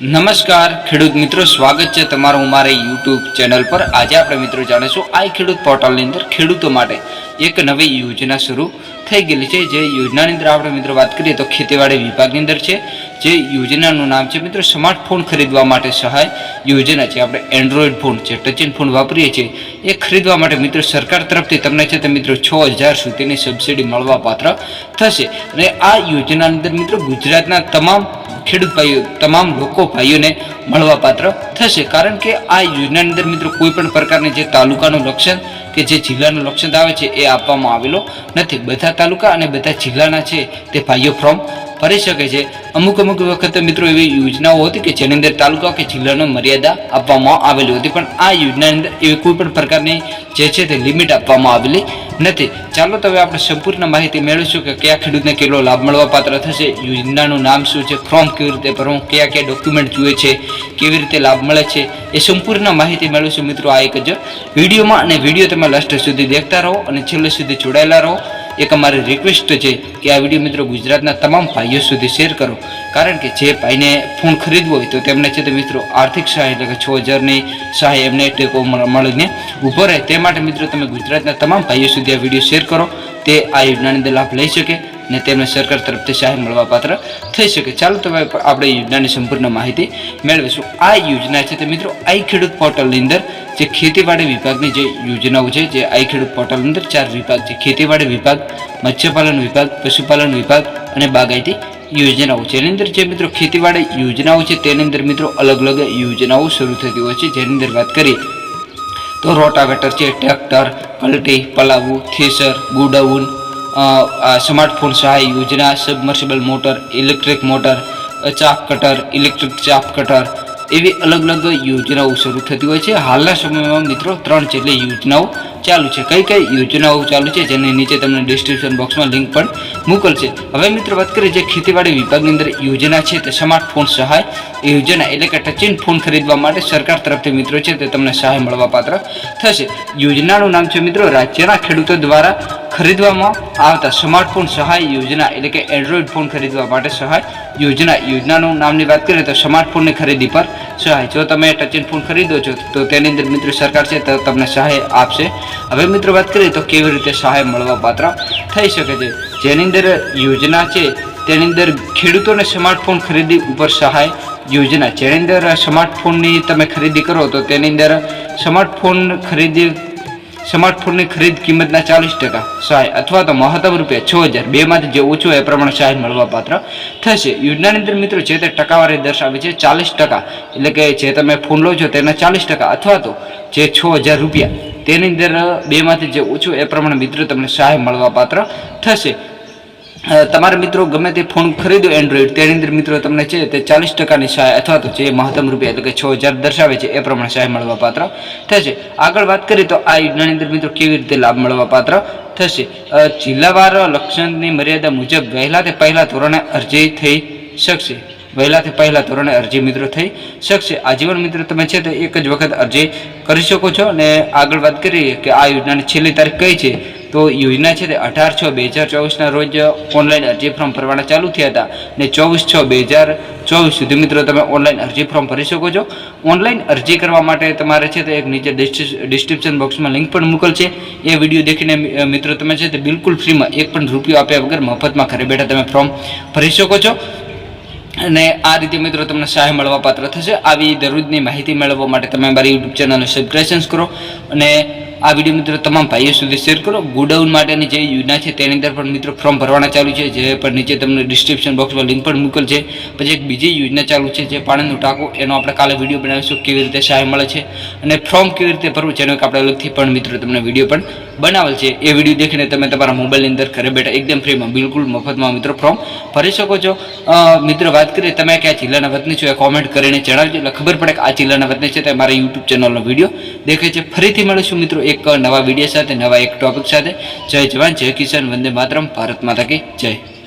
નમસ્કાર, ખેડૂત મિત્રો, સ્વાગત છે તમારું અમારી યુટ્યુબ ચેનલ પર. આજે આપણે મિત્રો જાણીશું આ ખેડૂત પોર્ટલની અંદર ખેડૂતો માટે એક નવી યોજના શરૂ થઈ ગયેલી છે. જે યોજનાની અંદર આપણે મિત્રો વાત કરીએ તો ખેતીવાડી વિભાગની અંદર છે. જે યોજનાનું નામ છે મિત્રો સ્માર્ટફોન ખરીદવા માટે સહાય યોજના છે. આપણે એન્ડ્રોઈડ ફોન છે ટચિન ફોન વાપરીએ છીએ. એ ખરીદવા માટે મિત્રો સરકાર તરફથી તમને છે તે મિત્રો છ હજાર સુધીની સબસિડી મળવા પાત્ર થશે. અને આ યોજનાની અંદર મિત્રો ગુજરાતના તમામ ખેડૂત ભાઈઓ, તમામ લોકો ભાઈઓને મળવાપાત્ર થશે. કારણ કે આ યોજનાની અંદર મિત્રો કોઈ પણ પ્રકારની જે તાલુકાનું લક્ષણ કે જે જિલ્લાનું લક્ષણ આવે છે એ આપવામાં આવેલો નથી. બધા તાલુકા અને બધા જિલ્લાના છે તે ભાઈઓ ફોર્મ ભરી શકે છે. અમુક અમુક વખતે મિત્રો એવી યોજનાઓ હતી કે જેની અંદર તાલુકા કે જિલ્લાનો મર્યાદા આપવામાં આવેલી હતી. પણ આ યોજનાની અંદર એવી કોઈ પણ પ્રકારની જે છે તે લિમિટ આપવામાં આવેલી નથી. ચાલો તો હવે આપણે સંપૂર્ણ માહિતી મેળવીશું કે કયા ખેડૂતને કેટલો લાભ મળવા પાત્ર થશે. યોજનાનું નામ શું છે? ફોર્મ કેવી રીતે ભરવું? કયા કયા ડોક્યુમેન્ટ જોઈએ છે? કેવી રીતે લાભ મળે છે? એ સંપૂર્ણ માહિતી મેળવીશું મિત્રો આ એક જ વિડીયોમાં. અને વીડિયો તમે લાસ્ટ સુધી દેખતા રહો અને છેલ્લે સુધી જોડાયેલા રહો. એક અમારી રિક્વેસ્ટ છે કે આ વીડિયો મિત્રો ગુજરાતના તમામ ભાઈઓ સુધી શેર કરો. કારણ કે જે ભાઈને ફોન ખરીદવો હોય તો તેમને છે તે મિત્રો આર્થિક સહાય એટલે કે છ હજારની સહાય એમને ટેકો મળીને ઊભો રહે. તે માટે મિત્રો તમે ગુજરાતના તમામ ભાઈઓ સુધી આ વીડિયો શેર કરો. તે આ યોજનાની અંદર લાભ લઈ શકે. અને તેમને સરકાર તરફથી સહાય મળવા પાત્ર થઈ શકે. ચાલો તો આપણે યોજનાની સંપૂર્ણ માહિતી મેળવીશું. આ યોજના છે તે મિત્રો આઈ ખેડૂત પોર્ટલની અંદર જે ખેતીવાડી વિભાગની જે યોજનાઓ છે, જે આઈ ખેડૂત પોર્ટલની અંદર ચાર વિભાગ છે. ખેતીવાડી વિભાગ, મત્સ્યપાલન વિભાગ, પશુપાલન વિભાગ અને બાગાયતી યોજનાઓ છે. એની અંદર જે મિત્રો ખેતીવાડી યોજનાઓ છે, તેની અંદર મિત્રો અલગ અલગ યોજનાઓ શરૂ થતી હોય છે. જેની અંદર વાત કરીએ તો રોટાવેટર છે, ટ્રેક્ટર કલટી પલાવું, થેસર, ગુડાઉન સ્માર્ટફોન સહાય યોજના submersible motor electric motor chaff cutter electric chaff cutter એવી અલગ અલગ યોજનાઓ શરૂ થતી હોય છે. હાલના સમયમાં મિત્રો ત્રણ જેટલી યોજનાઓ ચાલુ છે. કઈ કઈ યોજનાઓ ચાલુ છે જેની નીચે તમને ડિસ્ક્રિપ્શન બોક્સમાં લિંક પણ મોકલશે હવે મિત્રો વાત કરીએ જે ખેતીવાડી વિભાગની અંદર યોજના છે તે સ્માર્ટફોન સહાય યોજના એટલે કે ટચિન ફોન ખરીદવા માટે સરકાર તરફથી મિત્રો છે તે તમને સહાય મળવા પાત્ર થશે. યોજનાનું નામ છે મિત્રો રાજ્યના ખેડૂતો દ્વારા ખરીદવામાં આવતા સ્માર્ટફોન સહાય યોજના એટલે કે એન્ડ્રોઈડ ફોન ખરીદવા માટે સહાય યોજના યોજનાનું નામની વાત કરીએ તો સ્માર્ટફોનની ખરીદી પર સહાય. જો તમે ટચિન ફોન ખરીદો છો તો તેની અંદર મિત્રો સરકાર છે તો તમને સહાય આપશે. હવે મિત્રો વાત કરીએ તો કેવી રીતે સહાય મળવા પાત્ર થઈ શકે છે? જેની અંદર યોજના છે તેની અંદર ખેડૂતોને સ્માર્ટફોન ખરીદી ઉપર સહાય યોજના. જેની અંદર સ્માર્ટફોનની તમે ખરીદી કરો તો તેની અંદર સ્માર્ટફોન ખરીદી સ્માર્ટફોનની ખરીદ કિંમતના ચાલીસ ટકા સહાય અથવા તો મહત્તમ રૂપિયા છ હજાર. બેમાંથી જે ઓછું એ પ્રમાણે સહાય મળવા પાત્ર થશે. યોજનાની અંદર મિત્રો જે તે ટકાવારી દર્શાવે છે ચાલીસ ટકા. એટલે કે જે તમે ફોન લો છો તેના ચાલીસ ટકા અથવા તો જે છ હજાર રૂપિયા. તેની અંદર બેમાંથી જે ઓછું એ પ્રમાણે મિત્રો તમને સહાય મળવા પાત્ર થશે. તમારા મિત્રો ગમે તે ફોન ખરીદો એન્ડ્રોઈડ તેની અંદર મિત્રો તમને છે તે ચાલીસ ટકાની સહાય અથવા તો જે મહત્તમ રૂપિયા એટલે કે છ હજાર દર્શાવે છે, એ પ્રમાણે સહાય મળવા પાત્ર થશે. આગળ વાત કરીએ તો આ યોજનાની અંદર મિત્રો કેવી રીતે લાભ મળવા પાત્ર થશે? જિલ્લાવાર લક્ષણની મર્યાદા મુજબ વહેલા તે પહેલાં ધોરણે અરજી થઈ શકશે. વહેલાથી પહેલાં ધોરણે અરજી મિત્રો થઈ શકશે. આજીવન મિત્રો તમે છે તો એક જ વખત અરજી કરી શકો છો અને આગળ વાત કરીએ કે આ યોજનાની છેલ્લી તારીખ કઈ છે? તો યોજના છે તે અઢાર છ બે હજાર ચોવીસના રોજ ઓનલાઈન અરજી ફોર્મ ભરવાના ચાલુ થયા હતા. ને ચોવીસ છ બે હજાર ચોવીસ સુધી મિત્રો તમે ઓનલાઈન અરજી ફોર્મ ભરી શકો છો. ઓનલાઈન અરજી કરવા માટે તમારે છે તે એક નીચે ડિસ્ક્રિપ્શન બોક્સમાં લિંક પણ મોકલ છે. એ વીડિયો દેખીને મિત્રો તમે છે તે બિલકુલ ફ્રીમાં એક પણ રૂપિયો આપ્યા વગર મફતમાં ઘરે બેઠા તમે ફોર્મ ભરી શકો છો. અને આ રીતે મિત્રો તમને સહાય મળવા પાત્ર થશે. આવી દરરોજની માહિતી મેળવવા માટે તમે મારી યુટ્યુબ ચેનલને સબસ્ક્રિપ્શન કરો. અને આ વીડિયો મિત્રો તમામ ભાઈઓ સુધી શેર કરો. ગોડાઉન માટેની જે યોજના છે, તેની અંદર પણ મિત્રો ફોર્મ ભરવાના ચાલુ છે, જે પણ નીચે તમને ડિસ્ક્રિપ્શન બોક્સમાં લિંક પણ મૂકેલ છે. પછી એક બીજી યોજના ચાલુ છે, જે પાણીનું ટાંકો, એનો આપણે કાલે વીડિયો બનાવીશું, કેવી રીતે સહાય મળે છે. અને ફોર્મ કેવી રીતે ભરવું જેનો એનો આપણે અલગથી પણ મિત્રો તમને વીડિયો પણ બનાવેલ છે. એ વીડિયો દેખીને તમે તમારા મોબાઈલની અંદર ઘરે બેઠા એકદમ ફ્રીમાં બિલકુલ મફતમાં મિત્રો ફોર્મ ભરી શકો છો. મિત્રો વાત કરીએ, તમે કયા જિલ્લાના વતની છો એ કોમેન્ટ કરીને જણાવજો. એટલે ખબર પડે કે આ જિલ્લાના વતની છે, તે મારા યુટ્યુબ ચેનલનો વીડિયો દેખે છે. ફરીથી મળીશું મિત્રો એક નવા વીડિયો સાથે, નવા એક ટોપિક સાથે. જય જવાન, જય કિસાન, વંદે માતરમ. ભારત માતા કી જય.